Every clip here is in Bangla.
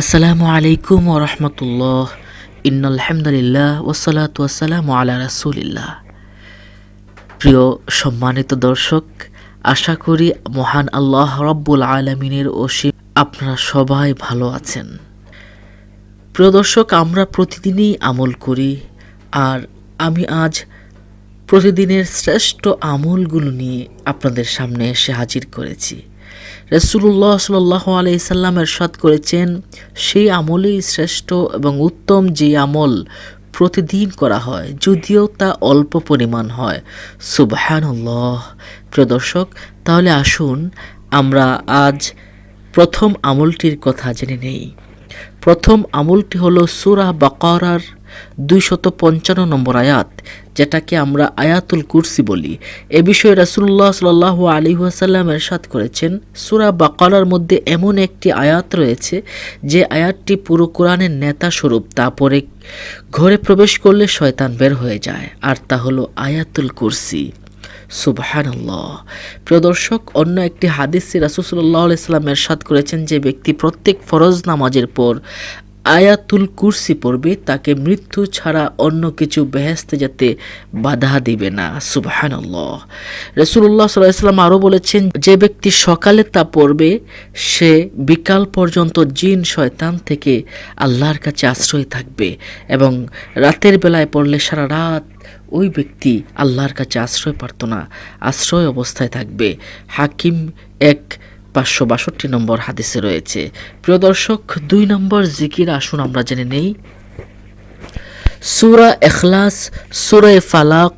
আসসালামু আলাইকুম ওরহমতুল্লাহ ইন্নালহামদুলিল্লাহ ওসালাত ওয়াসালাম আলা রাসুলিল্লাহ। প্রিয় সম্মানিত দর্শক, আশা করি মহান আল্লাহ রব্বুল আলমিনের অসীম আপনারা সবাই ভালো আছেন। প্রিয় দর্শক, আমরা প্রতিদিনই আমল করি আর আমি আজ প্রতিদিনের শ্রেষ্ঠ আমলগুলো নিয়ে আপনাদের সামনে এসে হাজির করেছি। রসুল্লাহ সাল্লাহ আলাইসাল্লাম এরশাদ করেছেন, সেই আমলেই শ্রেষ্ঠ এবং উত্তম যে আমল প্রতিদিন করা হয়, যদিও তা অল্প পরিমাণ হয়। সুবাহানুল্লাহ। প্রিয় দর্শক, তাহলে আসুন আমরা আজ প্রথম আমলটির কথা জেনে নেই। প্রথম আমলটি হলো সুরা বাকারার দুইশত পঞ্চান্ন নম্বর আয়াত, যেটাকে আমরা আয়াতুল কুরসি বলি। এ বিষয়ে রাসুল্লাহ সাল আলী ওয়াসাল্লাম এরশাদ করেছেন, সুরা বাকালার মধ্যে এমন একটি আয়াত রয়েছে, যে আয়াতটি পুরো কোরআনের নেতা স্বরূপ তারপরে ঘরে প্রবেশ করলে শয়তান বের হয়ে যায়, আর তা হলো আয়াতুল কুরসি। সুবহানাল্লাহ। প্রিয় দর্শক, অন্য একটি হাদিসে রাসুসল্লাহ আলাইসাল্লাম এরশাদ করেছেন যে ব্যক্তি প্রত্যেক ফরজ নামাজের পর আয়াতুল কুরসি পড়বে, তাকে মৃত্যু ছাড়া অন্য কিছু বেহেস্তে যেতে বাধা দিবে না। সুবাহানল্লাহ। রসুল্লাহ সাল্লাম আরও বলেছেন, যে ব্যক্তি সকালে তা পড়বে, সে বিকাল পর্যন্ত জিন শয়তান থেকে আল্লাহর কাছে আশ্রয় থাকবে এবং রাতের বেলায় পড়লে সারা রাত ওই ব্যক্তি আল্লাহর কাছে আশ্রয় পারত না আশ্রয় অবস্থায় থাকবে। হাকিম এক পাঁচশো বাষট্টি নম্বর হাদিসে রয়েছে। প্রিয় দর্শক, দুই নম্বর জিকির আসুন আমরা জেনে নেই। সুরা এখলাস সুরায় ফালাক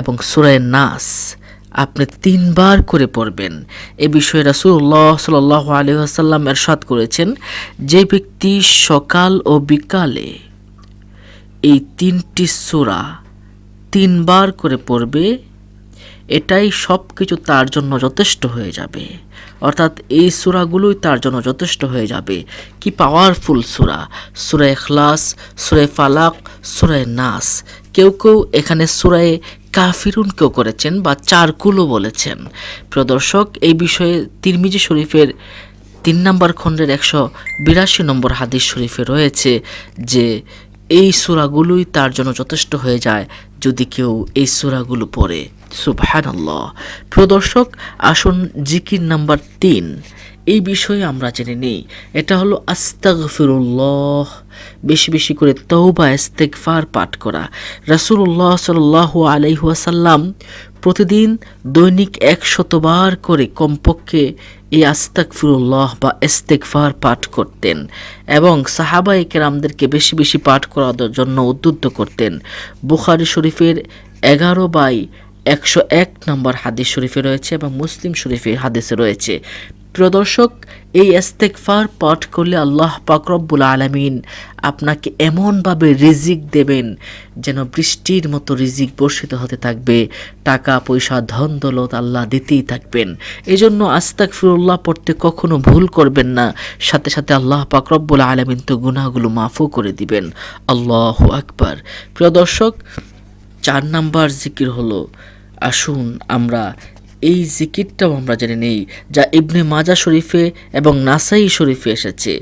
এবং সুরায় নাস আপনি তিনবার করে পড়বেন। এ বিষয়ে রাসুল্লাহ সাল আলী আসাল্লাম এরশাদ করেছেন, যে ব্যক্তি সকাল ও বিকালে এই তিনটি সুরা তিনবার করে পড়বে এটাই সব কিছু তার জন্য যথেষ্ট হয়ে যাবে। অর্থাৎ এই সুরাগুলোই তার জন্য যথেষ্ট হয়ে যাবে। কি পাওয়ারফুল সুরা! সুরে এখলাস সুরে ফালাক, সুরে নাস। কেউ কেউ এখানে সুরায় কাফিরুন কেউ করেছেন বা চারকুলো বলেছেন। প্রদর্শক এই বিষয়ে তিরমিজি শরীফের তিন নম্বর খণ্ডের একশো বিরাশি নম্বর হাদিস শরীফে রয়েছে যে এই সুরাগুলোই তার জন্য যথেষ্ট হয়ে যায় যদি কেউ এই সুরাগুলো পড়ে। সুবহানাল্লাহ। প্রদর্শক আসুন জিকির নাম্বার তিন। এই বিষয়ে আমরা জেনে নিই। এটা হলো আস্তাগফিরুল্লাহ। বেশি বেশি করে তৌবা ইস্তেগফার পাঠ করা। রাসূলুল্লাহ সাল্লাল্লাহু আলাইহি ওয়াসাল্লাম প্রতিদিন দৈনিক একশতবার করে কমপক্ষে এই আস্তাক আস্তাকফিরুল্লাহ বা ইস্তেগফার পাঠ করতেন এবং সাহাবাই কেরামদেরকে বেশি বেশি পাঠ করার জন্য উদ্বুদ্ধ করতেন। বুখারি শরীফের এগারো বাই একশো এক নম্বর হাদিস শরীফে রয়েছে এবং মুসলিম শরীফের হাদিসে রয়েছে। প্রদর্শক এই এস্তেকফার পাঠ করলে আল্লাহ পাকরব্বুল আলমিন আপনাকে এমনভাবে রিজিক দেবেন যেন বৃষ্টির মতো রিজিক বর্ষিত হতে থাকবে, টাকা, পয়সা, ধন, দৌলত আল্লাহ দিতেই থাকবেন। এই জন্য আস্তাক ফিরুল্লাহ পড়তে কখনো ভুল করবেন না। সাথে সাথে আল্লাহ পাকরব্বুল আলমিন তো গুনাহগুলো মাফও করে দিবেন। আল্লাহ আকবার। প্রিয় দর্শক চার নাম্বার জিকির হলো, আসুন আমরা এই জিকিরটাও আমরা জেনে নেই, যা ইবনে মাজা শরীফে এবং নাসাই শরীফে এসেছে।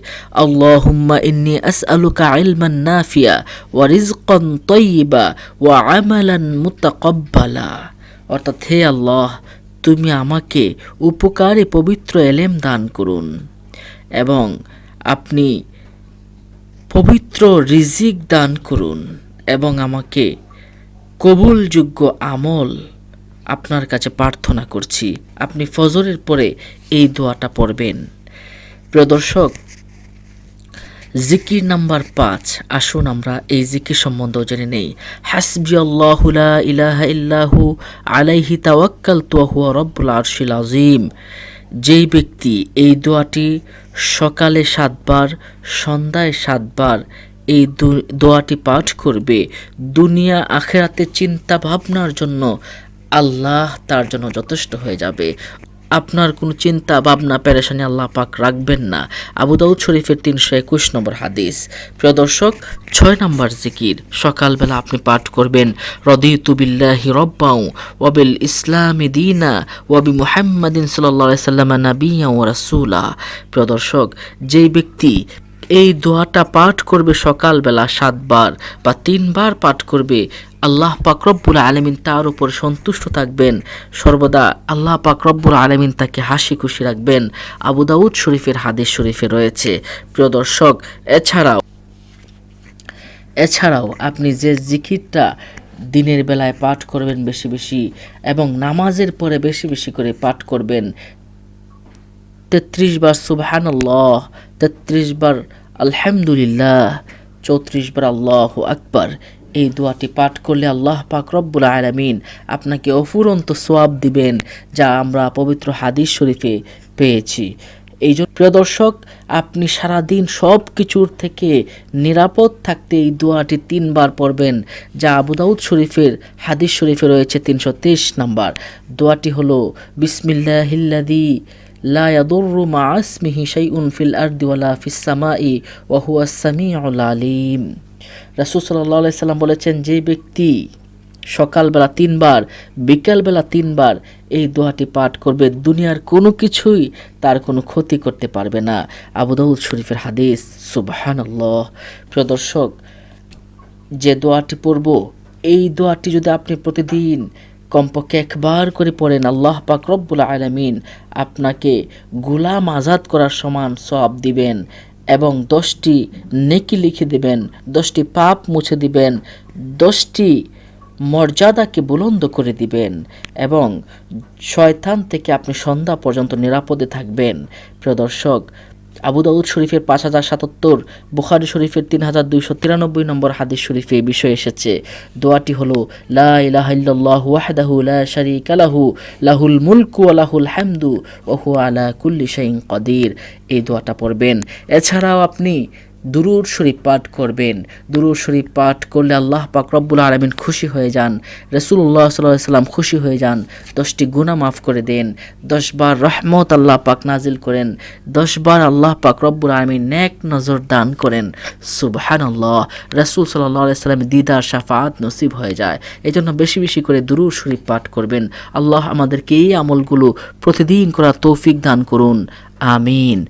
আল্লাহুম্মা ইন্নি আসআলুকা ইলমান নাফিয়া ওয়া রিজকান তাইয়িবা ওয়া আমালান মুতাকাব্বালা। অর্থাৎ হে আল্লাহ, তুমি আমাকে উপকারে পবিত্র এলেম দান করুন এবং আপনি পবিত্র রিজিক দান করুন এবং আমাকে কবুলযোগ্য আমল আপনার কাছে প্রার্থনা করছি। আপনি ফজরের পরে এই দোয়াটা পড়বেন। প্রিয় দর্শক, জিকির নাম্বার পাঁচ। আসুন আমরা এই জিকির সম্বন্ধেও জেনে নেই। হাসবি আল্লাহুলা ইলাহা ইল্লাহু আলাইহি তাওয়াক্কাল তুয়াহুয়া রব্বুল আরশিল আজিম যেই ব্যক্তি এই দোয়াটি সকালে সাতবার, সন্ধ্যায় সাতবার এই দোয়াটি পাঠ করবে, দুনিয়া আখেরাতে চিন্তা ভাবনার জন্য আল্লাহ তার জন্য যথেষ্ট হয়ে যাবে। আপনার কোনো চিন্তা, ভাবনা, পেরেশানি আল্লাহ পাক রাখবেন না। আবু দাউদ শরীফের তিনশো একুশ নম্বর হাদিস। প্রিয় দর্শক, ছয় নম্বর জিকির। সকালবেলা আপনি পাঠ করবেন রদিতুবিল্লাহি রব্বাউ ওয়াবিল ইসলামি দিনা ওয়াবি মুহাম্মাদিন সাল্লাহ সাল্লাম নাবিয়া ও রাসুলা। প্রিয় দর্শক, যেই ব্যক্তি এই দোয়াটা পাঠ করবে সকালবেলা সাতবার বা তিনবার পাঠ করবে। আল্লাহ পাকরব্বুল আলমিন তার উপর সন্তুষ্ট থাকবেন। সর্বদা আল্লাহ পাকরব্বুল আলমিন তাকে হাসি খুশি রাখবেন। আবু দাউদ শরীফের হাদিস শরীফে রয়েছে। প্রিয় দর্শক, এছাড়াও এছাড়াও আপনি যে জিকিরটা দিনের বেলায় পাঠ করবেন বেশি বেশি এবং নামাজের পরে বেশি বেশি করে পাঠ করবেন, তেত্রিশ বার সুবহান আল্লাহ তেত্রিশ বার আলহামদুলিল্লাহ, চৌত্রিশ বার আল্লাহ আকবার। এই দোয়াটি পাঠ করলে আল্লাহ পাক রব্বুল আলামিন আপনাকে অফুরন্ত সোয়াব দিবেন, যা আমরা পবিত্র হাদিস শরীফে পেয়েছি। এই জন্য প্রিয় দর্শক, আপনি সারাদিন সব কিছুর থেকে নিরাপদ থাকতে এই দোয়াটি তিনবার পড়বেন, যা আবু দাউদ শরীফের হাদিস শরীফে রয়েছে তিনশো তেইশ নাম্বার। দোয়াটি হলো বিসমিল্লাহিল্লাদি লা আলিম। বলেছেন, যে ব্যক্তি সকালবেলা তিনবার, বিকালবেলা তিনবার এই দোয়াটি পাঠ করবে, দুনিয়ার কোনো কিছুই তার কোনো ক্ষতি করতে পারবে না। আবু দাউদ শরীফের হাদিস, সুবহানাল্লাহ। প্রিয় দর্শক, যে দোয়াটি পড়ব, এই দোয়াটি যদি আপনি প্রতিদিন কমপক্ষে একবার করে পড়েন, আল্লাহ পাক রব্বুল আলামিন আপনাকে গোলাম আজাদ করার সমান সব দিবেন এবং দশটি নেকি লিখে দিবেন, দশটি পাপ মুছে দিবেন, দশটি মর্যাদাকে বুলন্দ করে দিবেন এবং শয়তান থেকে আপনি সন্ধ্যা পর্যন্ত নিরাপদে থাকবেন। প্রিয় দর্শক আবু দাউদ শরীফের পাঁচ হাজার সাতাত্তর, বুখারি শরীফের তিন হাজার দুইশো তিরানব্বই নম্বর হাদিস শরীফে বিষয় এসেছে। দোয়াটি হলো লাহুল মুলকু আলাহুল লাহুল হামদু, ওয়া হুয়া আলা কুল্লি শাইন কদির। এই দোয়াটা পড়বেন। এছাড়াও আপনি দুরুদ শরীফ পাঠ করবেন। দুরুদ শরীফ পাঠ করলে আল্লাহ পাক রব্বুল আলমিন খুশি হয়ে যান। রসুল্লাহ সাল্লাহ সাল্লাম খুশি হয়ে যান। দশটি গুনাহ মাফ করে দেন। দশবার রহমত আল্লাহ পাক নাজিল করেন। দশবার আল্লাহ পাক রব্বুল আলমিন নেক নজর দান করেন। সুবহান আল্লাহ রসুল সাল্লাহ সাল্লাম দিদার শাফাত নসিব হয়ে যায়। এই জন্য বেশি বেশি করে দুরুদ শরীফ পাঠ করবেন। আল্লাহ আমাদেরকে এই আমলগুলো প্রতিদিন করা তৌফিক দান করুন। আমিন।